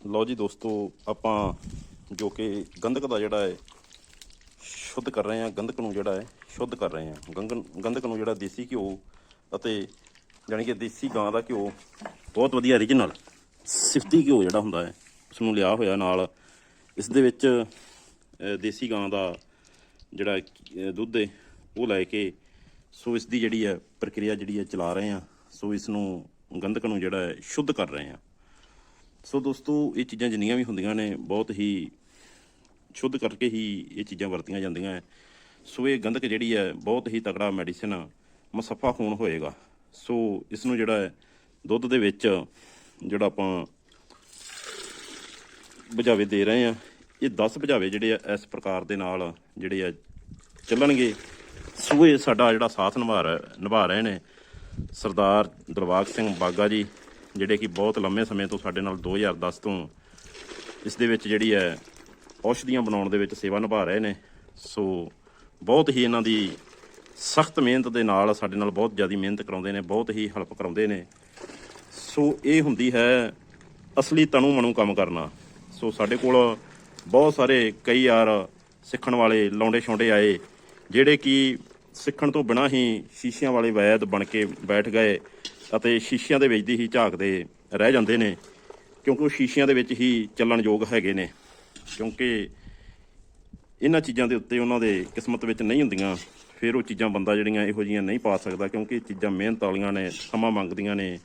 ਲਓ ਜੀ ਦੋਸਤੋ, ਆਪਾਂ ਜੋ ਕਿ ਗੰਧਕ ਦਾ ਜਿਹੜਾ ਹੈ, ਸ਼ੁੱਧ ਕਰ ਰਹੇ ਹਾਂ, ਗੰਧਕ ਨੂੰ ਜਿਹੜਾ ਹੈ, ਸ਼ੁੱਧ ਕਰ ਰਹੇ ਹਾਂ। ਗੰਗਨ ਗੰਧਕ ਨੂੰ ਜਿਹੜਾ ਦੇਸੀ ਘਿਓ ਅਤੇ ਜਾਣੀ ਕਿ ਦੇਸੀ ਗਾਂ ਦਾ ਘਿਓ, ਬਹੁਤ ਵਧੀਆ origignal ਸਿਫਤੀ ਘਿਓ ਜਿਹੜਾ ਹੁੰਦਾ ਹੈ ਉਸ ਨੂੰ ਲਿਆ ਹੋਇਆ ਨਾਲ। ਇਸ ਦੇ ਵਿੱਚ ਦੇਸੀ ਗਾਂ ਦਾ ਜਿਹੜਾ ਦੁੱਧ ਹੈ, ਉਹ ਲੈ ਕੇ ਸੋ ਇਸ ਦੀ ਜਿਹੜੀ ਹੈ ਪ੍ਰਕਿਰਿਆ ਜਿਹੜੀ ਹੈ ਚਲਾ ਰਹੇ ਹਾਂ। ਸੋ ਇਸ ਨੂੰ ਗੰਧਕ ਨੂੰ ਜਿਹੜਾ ਹੈ, ਸ਼ੁੱਧ ਕਰ ਰਹੇ ਹਾਂ। ਸੋ ਦੋਸਤੋ, ਇਹ ਚੀਜ਼ਾਂ ਜਿੰਨੀਆਂ ਵੀ ਹੁੰਦੀਆਂ ਨੇ, ਬਹੁਤ ਹੀ ਸ਼ੁੱਧ ਕਰਕੇ ਹੀ ਇਹ ਚੀਜ਼ਾਂ ਵਰਤੀਆਂ ਜਾਂਦੀਆਂ ਹੈ ਸੋ ਇਹ ਗੰਧਕ ਜਿਹੜੀ ਹੈ ਬਹੁਤ ਹੀ ਤਕੜਾ ਮੈਡੀਸਿਨ ਮਸਫਾ ਖੂਨ ਹੋਏਗਾ। ਸੋ ਇਸ ਨੂੰ ਜਿਹੜਾ ਹੈ ਦੁੱਧ ਦੇ ਵਿੱਚ ਜਿਹੜਾ ਆਪਾਂ ਬੁਝਾਵੇ ਦੇ ਰਹੇ ਆ, ਇਹ 10 ਬੁਝਾਵੇ ਜਿਹੜੇ ਆ, ਇਸ ਪ੍ਰਕਾਰ ਦੇ ਨਾਲ ਜਿਹੜੇ ਆ ਚੱਲਣਗੇ। ਸੋ ਇਹ ਸਾਡਾ ਜਿਹੜਾ ਸਾਥ ਨਿਭਾ ਰਿਹਾ- ਨਿਭਾ ਰਹੇ ਨੇ ਸਰਦਾਰ ਦਰਬਾਗ ਸਿੰਘ ਬਾਗਾ ਜੀ। ਜਿਹੜੇ ਕਿ ਬਹੁਤ ਲੰਮੇ ਸਮੇਂ ਤੋਂ ਸਾਡੇ ਨਾਲ 2010 ਤੋਂ ਇਸ ਦੇ ਵਿੱਚ ਜਿਹੜੀ ਹੈ ਔਸ਼ਧੀਆਂ ਬਣਾਉਣ ਦੇ ਵਿੱਚ ਸੇਵਾ ਨਿਭਾ ਰਹੇ ਨੇ। ਸੋ ਬਹੁਤ ਹੀ ਇਹਨਾਂ ਦੀ ਸਖਤ ਮਿਹਨਤ ਦੇ ਨਾਲ ਸਾਡੇ ਨਾਲ ਬਹੁਤ ਜ਼ਿਆਦਾ ਮਿਹਨਤ ਕਰਾਉਂਦੇ ਨੇ, ਬਹੁਤ ਹੀ ਹੈਲਪ ਕਰਾਉਂਦੇ ਨੇ। ਸੋ ਇਹ ਹੁੰਦੀ ਹੈ ਅਸਲੀ ਤਣੂ ਮਣੂ ਕੰਮ ਕਰਨਾ। ਸੋ ਸਾਡੇ ਕੋਲ ਬਹੁਤ ਸਾਰੇ ਕਈ ਯਾਰ ਸਿੱਖਣ ਵਾਲੇ ਲੌਂਡੇ ਛੋਂਡੇ ਆਏ, ਜਿਹੜੇ ਕਿ ਸਿੱਖਣ ਤੋਂ ਬਿਨਾਂ ਹੀ ਸ਼ੀਸ਼ਿਆਂ ਵਾਲੇ ਵੈਦ ਬਣ ਕੇ ਬੈਠ ਗਏ। ਅਤੇ ਸ਼ੀਸ਼ਿਆਂ ਦੇ ਵਿੱਚ ਦੀ ਹੀ ਝਾਕਦੇ ਰਹਿ ਜਾਂਦੇ ਨੇ, ਕਿਉਂਕਿ ਉਹ ਸ਼ੀਸ਼ਿਆਂ ਦੇ ਵਿੱਚ ਹੀ ਚੱਲਣ ਯੋਗ ਹੈਗੇ ਨੇ। ਕਿਉਂਕਿ ਇਹਨਾਂ ਚੀਜ਼ਾਂ ਦੇ ਉੱਤੇ ਉਹਨਾਂ ਦੇ ਕਿਸਮਤ ਵਿੱਚ ਨਹੀਂ ਹੁੰਦੀਆਂ, ਫਿਰ ਉਹ ਚੀਜ਼ਾਂ ਬੰਦਾ ਜਿਹੜੀਆਂ ਇਹੋ ਜੀਆਂ ਨਹੀਂ ਪਾ ਸਕਦਾ, ਕਿਉਂਕਿ ਇਹ ਚੀਜ਼ਾਂ ਮਿਹਨਤ ਵਾਲੀਆਂ ਨੇ, ਸਮਾਂ ਮੰਗਦੀਆਂ ਨੇ,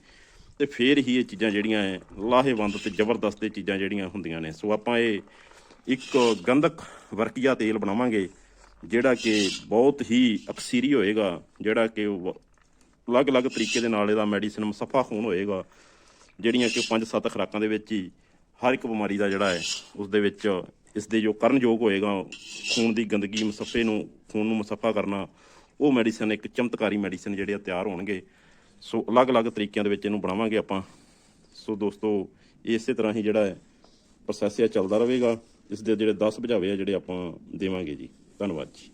ਤੇ ਫਿਰ ਹੀ ਇਹ ਚੀਜ਼ਾਂ ਜਿਹੜੀਆਂ ਹੈ ਲਾਹੇਵੰਦ ਤੇ ਜ਼ਬਰਦਸਤ ਇਹ ਚੀਜ਼ਾਂ ਜਿਹੜੀਆਂ ਹੁੰਦੀਆਂ ਨੇ। ਸੋ ਆਪਾਂ ਇਹ ਇੱਕ ਗੰਧਕ ਵਰਕੀਆ ਤੇਲ ਬਣਾਵਾਂਗੇ, ਜਿਹੜਾ ਕਿ ਬਹੁਤ ਹੀ ਅਕਸੀਰੀ ਹੋਏਗਾ, ਜਿਹੜਾ ਕਿ ਉਹ ਅਲੱਗ-ਅਲੱਗ ਤਰੀਕੇ ਦੇ ਨਾਲ ਇਹਦਾ ਮੈਡੀਸਿਨ ਮੁਸਫਾ ਖੂਨ ਹੋਏਗਾ, ਜਿਹੜੀਆਂ ਕਿ ਪੰਜ ਸੱਤ ਖੁਰਾਕਾਂ ਦੇ ਵਿੱਚ ਹੀ ਹਰ ਇੱਕ ਬਿਮਾਰੀ ਦਾ ਜਿਹੜਾ ਹੈ, ਉਸ ਦੇ ਵਿੱਚ ਇਸ ਦੇ ਜੋ ਕਰਨਯੋਗ ਹੋਏਗਾ, ਖੂਨ ਦੀ ਗੰਦਗੀ ਮੁਸਫੇ ਨੂੰ, ਖੂਨ ਨੂੰ ਮੁਸਫਾ ਕਰਨਾ, ਉਹ ਮੈਡੀਸਨ ਇੱਕ ਚਮਤਕਾਰੀ ਮੈਡੀਸਨ ਜਿਹੜੇ ਆ ਤਿਆਰ ਹੋਣਗੇ। ਸੋ ਅਲੱਗ-ਅਲੱਗ ਤਰੀਕਿਆਂ ਦੇ ਵਿੱਚ ਇਹਨੂੰ ਬਣਾਵਾਂਗੇ ਆਪਾਂ। ਸੋ ਦੋਸਤੋ, ਇਸੇ ਤਰ੍ਹਾਂ ਹੀ ਜਿਹੜਾ ਹੈ ਪ੍ਰੋਸੈਸ ਇਹ ਚੱਲਦਾ ਰਹੇਗਾ। ਇਸ ਦੇ ਜਿਹੜੇ 10 ਬੁਝਾਵੇ ਆ ਜਿਹੜੇ ਆਪਾਂ ਦੇਵਾਂਗੇ ਜੀ। ਧੰਨਵਾਦ ਜੀ।